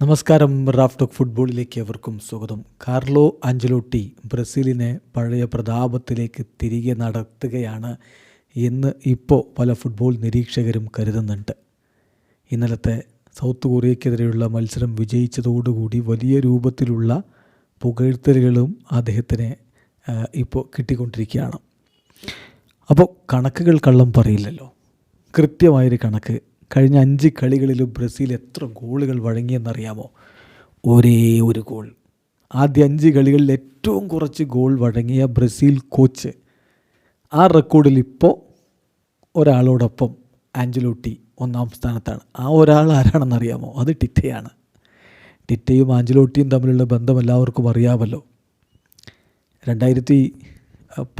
നമസ്കാരം Raf talk ഫുട്ബോളിലേക്ക് എവർക്കും സ്വാഗതം. കാർലോ ആഞ്ചലോട്ടി ബ്രസീലിനെ പഴയ പ്രതാപത്തിലേക്ക് തിരികെ നടത്തുകയാണ് എന്ന് ഇപ്പോൾ പല ഫുട്ബോൾ നിരീക്ഷകരും കരുതുന്നുണ്ട്. ഇന്നലത്തെ സൗത്ത് കൊറിയക്കെതിരെയുള്ള മത്സരം വിജയിച്ചതോടുകൂടി വലിയ രൂപത്തിലുള്ള പുകഴ്ത്തലുകളും അദ്ദേഹത്തിന് ഇപ്പോൾ കിട്ടിക്കൊണ്ടിരിക്കുകയാണ്. അപ്പോൾ കണക്കുകൾ കള്ളം പറയില്ലല്ലോ. കൃത്യമായൊരു കണക്ക് കഴിഞ്ഞ അഞ്ച് കളികളിലും ബ്രസീൽ എത്ര ഗോളുകൾ വഴങ്ങിയെന്നറിയാമോ? ഒരേ ഒരു ഗോൾ. ആദ്യ അഞ്ച് കളികളിൽ ഏറ്റവും കുറച്ച് ഗോൾ വഴങ്ങിയ ബ്രസീൽ കോച്ച്. ആ റെക്കോർഡിൽ ഇപ്പോൾ ഒരാളോടൊപ്പം ആഞ്ചലോട്ടി ഒന്നാം സ്ഥാനത്താണ്. ആ ഒരാൾ ആരാണെന്നറിയാമോ? അത് ടിറ്റയാണ്. ടിറ്റയും ആഞ്ചലോട്ടിയും തമ്മിലുള്ള ബന്ധം എല്ലാവർക്കും അറിയാമല്ലോ. രണ്ടായിരത്തി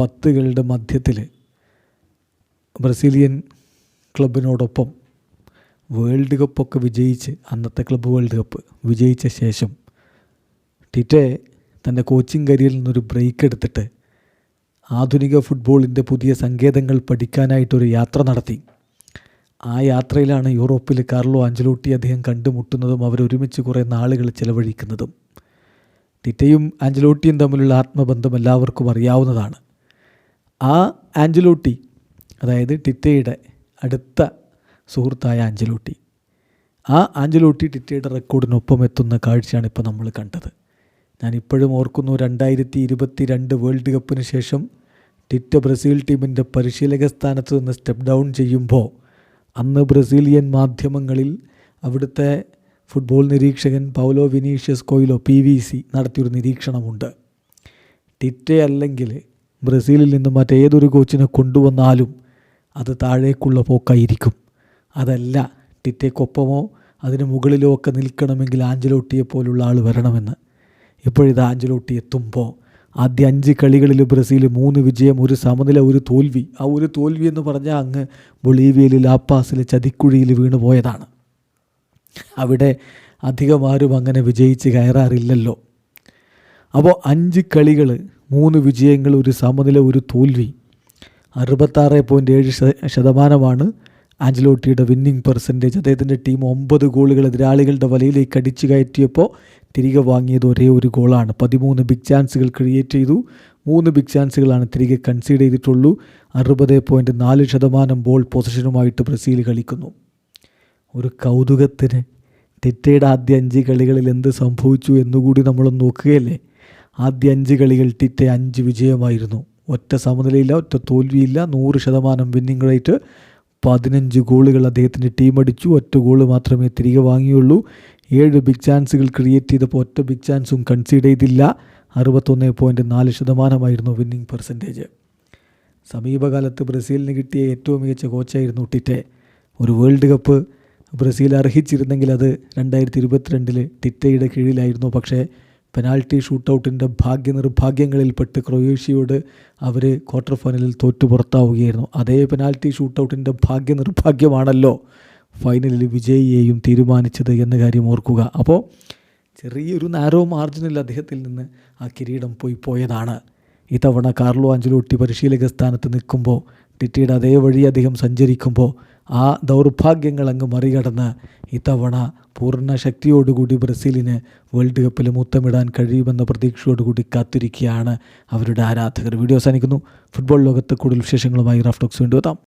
പത്തുകളുടെ മധ്യത്തിൽ ബ്രസീലിയൻ ക്ലബിനോടൊപ്പം വേൾഡ് കപ്പൊക്കെ വിജയിച്ച് അന്നത്തെ ക്ലബ്ബ് വേൾഡ് കപ്പ് വിജയിച്ച ശേഷം ടിറ്റെ തന്റെ കോച്ചിങ് കരിയറിൽ നിന്നൊരു ബ്രേക്ക് എടുത്തിട്ട് ആധുനിക ഫുട്ബോളിന്റെ പുതിയ സങ്കേതങ്ങൾ പഠിക്കാനായിട്ടൊരു യാത്ര നടത്തി. ആ യാത്രയിലാണ് യൂറോപ്പിൽ കാർലോ അഞ്ചലോട്ടി അദ്ദേഹം കണ്ടുമുട്ടുന്നതും അവരൊരുമിച്ച് കുറേ നാളുകൾ ചിലവഴിക്കുന്നതും. ടിറ്റയും ആഞ്ചലോട്ടിയും തമ്മിലുള്ള ആത്മബന്ധം എല്ലാവർക്കും അറിയാവുന്നതാണ്. ആ ആഞ്ചലോട്ടി അതായത് ടിറ്റയുടെ അടുത്ത സുഹൃത്തായ ആഞ്ചലോട്ടി ആ ആഞ്ചലോട്ടി ടിറ്റയുടെ റെക്കോർഡിനൊപ്പം എത്തുന്ന കാഴ്ചയാണ് ഇപ്പോൾ നമ്മൾ കണ്ടത്. ഞാൻ ഇപ്പോഴും ഓർക്കുന്നു രണ്ടായിരത്തി ഇരുപത്തി രണ്ട് വേൾഡ് കപ്പിന് ശേഷം ടിറ്റ ബ്രസീൽ ടീമിന്റെ പരിശീലക സ്ഥാനത്ത് നിന്ന് സ്റ്റെപ്പ് ഡൗൺ ചെയ്യുമ്പോൾ അന്ന് ബ്രസീലിയൻ മാധ്യമങ്ങളിൽ അവിടുത്തെ ഫുട്ബോൾ നിരീക്ഷകൻ Paulo Vinicius Coelho P V C നടത്തിയൊരു നിരീക്ഷണമുണ്ട്. ടിറ്റെ അല്ലെങ്കിൽ ബ്രസീലിൽ നിന്ന് മറ്റേതൊരു കോച്ചിനെ കൊണ്ടുവന്നാലും അത് താഴേക്കുള്ള പോക്കായിരിക്കും. അതല്ല ടിറ്റയ്ക്കൊപ്പമോ അതിന് മുകളിലോ ഒക്കെ നിൽക്കണമെങ്കിൽ ആഞ്ചലോട്ടിയെ പോലുള്ള ആൾ വരണമെന്ന്. ഇപ്പോഴിത് ആഞ്ചലോട്ടി എത്തുമ്പോൾ ആദ്യ അഞ്ച് കളികളിൽ ബ്രസീൽ മൂന്ന് വിജയം ഒരു സമനില ഒരു തോൽവി. ആ ഒരു തോൽവി എന്ന് പറഞ്ഞാൽ അങ്ങ് ബൊളീവിയയിൽ ലാപ്പാസിൽ ചതിക്കുഴിയിൽ വീണു പോയതാണ്. അവിടെ അധികമാരും അങ്ങനെ വിജയിച്ച് കയറാറില്ലല്ലോ. അപ്പോൾ അഞ്ച് കളികൾ മൂന്ന് വിജയങ്ങൾ ഒരു സമനില ഒരു തോൽവി. അറുപത്താറ് പോയിന്റ് ഏഴ് ശത- ശതമാനമാണ് ആഞ്ചലോട്ടിയുടെ വിന്നിംഗ് പെർസെന്റേജ് അദ്ദേഹത്തിന്റെ ടീം ഒമ്പത് ഗോളുകൾ എതിരാളികളുടെ വലയിലേക്ക് അടിച്ചു കയറ്റിയപ്പോൾ തിരികെ വാങ്ങിയത് ഒരേ ഒരു ഗോളാണ് പതിമൂന്ന് ബിഗ് ചാൻസുകൾ ക്രിയേറ്റ് ചെയ്തു. മൂന്ന് ബിഗ് ചാൻസുകളാണ് തിരികെ കൺസീഡ് ചെയ്തിട്ടുള്ളൂ. അറുപത് പോയിന്റ് നാല് ശതമാനം ബോൾ പൊസിഷനുമായിട്ട് ബ്രസീൽ കളിക്കുന്നു. ഒരു കൗതുകത്തിന് ടിറ്റയുടെ ആദ്യ അഞ്ച് കളികളിൽ എന്ത് സംഭവിച്ചു എന്നുകൂടി നമ്മളൊന്ന് നോക്കുകയല്ലേ? ആദ്യ അഞ്ച് കളികൾ ടിറ്റ അഞ്ച് വിജയമായിരുന്നു. ഒറ്റ സമനിലയില്ല ഒറ്റ തോൽവിയില്ല. നൂറ് ശതമാനം വിന്നിംഗ് റേറ്റ് പതിനഞ്ച് ഗോളുകൾ അദ്ദേഹത്തിന്റെ ടീം അടിച്ചു. ഒറ്റ ഗോൾ മാത്രമേ തിരികെ വാങ്ങിയുള്ളൂ. ഏഴ് ബിഗ് ചാൻസുകൾ ക്രിയേറ്റ് ചെയ്തപ്പോൾ ഒറ്റ ബിഗ് ചാൻസും കൺസീഡ് ചെയ്തില്ല. അറുപത്തൊന്ന് പോയിന്റ് നാല് ശതമാനമായിരുന്നു വിന്നിംഗ് പെർസെന്റേജ് സമീപകാലത്ത് ബ്രസീലിന് കിട്ടിയ ഏറ്റവും മികച്ച കോച്ചായിരുന്നു ടിറ്റെ. ഒരു വേൾഡ് കപ്പ് ബ്രസീൽ അർഹിച്ചിരുന്നെങ്കിൽ അത് രണ്ടായിരത്തി ഇരുപത്തിരണ്ടിൽ ടിറ്റയുടെ കീഴിലായിരുന്നു. പക്ഷേ പെനാൽറ്റി ഷൂട്ടൗട്ടിന്റെ ഭാഗ്യ നിർഭാഗ്യങ്ങളിൽപ്പെട്ട് ക്രൊയേഷ്യയോട് അവർ ക്വാർട്ടർ ഫൈനലിൽ തോറ്റു പുറത്താവുകയായിരുന്നു. അതേ പെനാൽറ്റി ഷൂട്ടൗട്ടിന്റെ ഭാഗ്യ നിർഭാഗ്യമാണല്ലോ ഫൈനലിൽ വിജയിയെയും തീരുമാനിച്ചത് എന്ന കാര്യം ഓർക്കുക. അപ്പോൾ ചെറിയൊരു നാരോ മാർജിനിൽ അദ്ദേഹത്തിൽ നിന്ന് ആ കിരീടം പോയി പോയതാണ്. ഇത്തവണ കാർലോ ആഞ്ചലോട്ടി പരിശീലക സ്ഥാനത്ത് നിൽക്കുമ്പോൾ ടിറ്റിയുടെ അതേ വഴി അദ്ദേഹം സഞ്ചരിക്കുമ്പോൾ ആ ദൗർഭാഗ്യങ്ങൾ അങ്ങ് മറികടന്ന് ഇത്തവണ പൂർണ ശക്തിയോടുകൂടി ബ്രസീലിന് വേൾഡ് കപ്പിൽ മുത്തമിടാൻ കഴിയുമെന്ന പ്രതീക്ഷയോടുകൂടി കാത്തിരിക്കുകയാണ് അവരുടെ ആരാധകർ. വീഡിയോ അവസാനിക്കുന്നു. ഫുട്ബോൾ ലോകത്ത് കൂടുതൽ വിശേഷങ്ങളുമായി റാഫ്റ്റോക്സ് വീണ്ടും എത്താം.